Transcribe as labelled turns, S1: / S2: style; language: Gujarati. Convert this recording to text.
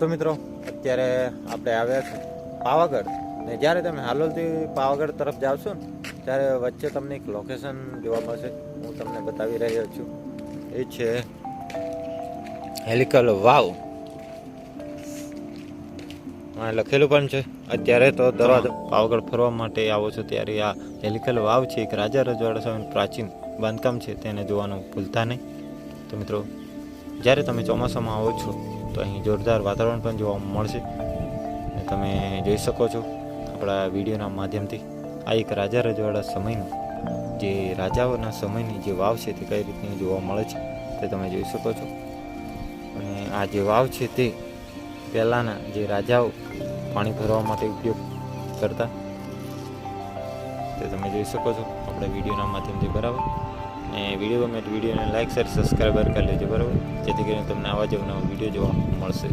S1: તો મિત્રો અત્યારે આપણે આવ્યા છે પાવાગઢ. ને જ્યારે તમે હાલોલથી પાવાગઢ તરફ જાવશો ને ત્યારે વચ્ચે તમને એક લોકેશન જોવા મળશે. હું તમને બતાવી રહ્યો છું. એ છે હેલિકલ વાવ હા લખેલું પણ છે. અત્યારે તો દરવાજો પાવાગઢ ફરવા માટે આવો છો ત્યારે આ હેલિકલ વાવ છે એક રાજા રજવાડા સામે પ્રાચીન બાંધકામ છે તેને જોવાનું ભૂલતા નહીં. તો મિત્રો જ્યારે તમે ચોમાસામાં આવો છો તો અહીં જોરદાર વાતાવરણ પણ જોવા મળશે. તમે જોઈ શકો છો આપણા વિડીયોના માધ્યમથી આ એક રાજા રજવાડા સમયનું જે રાજાઓના સમયની જે વાવ છે તે કઈ રીતની જોવા મળે છે તે તમે જોઈ શકો છો. અને આ જે વાવ છે તે પહેલાંના જે રાજાઓ પાણી ભરવા માટે ઉપયોગ કરતા તે તમે જોઈ શકો છો આપણા વિડીયોના માધ્યમથી, બરાબર? અને વીડિયો ગમે તો વિડીયોને લાઇક શેર સબસ્ક્રાઈબર કરી લેજો, બરાબર? જેથી કરીને તમને આવા જ નવા વીડિયો જોવા મળશે.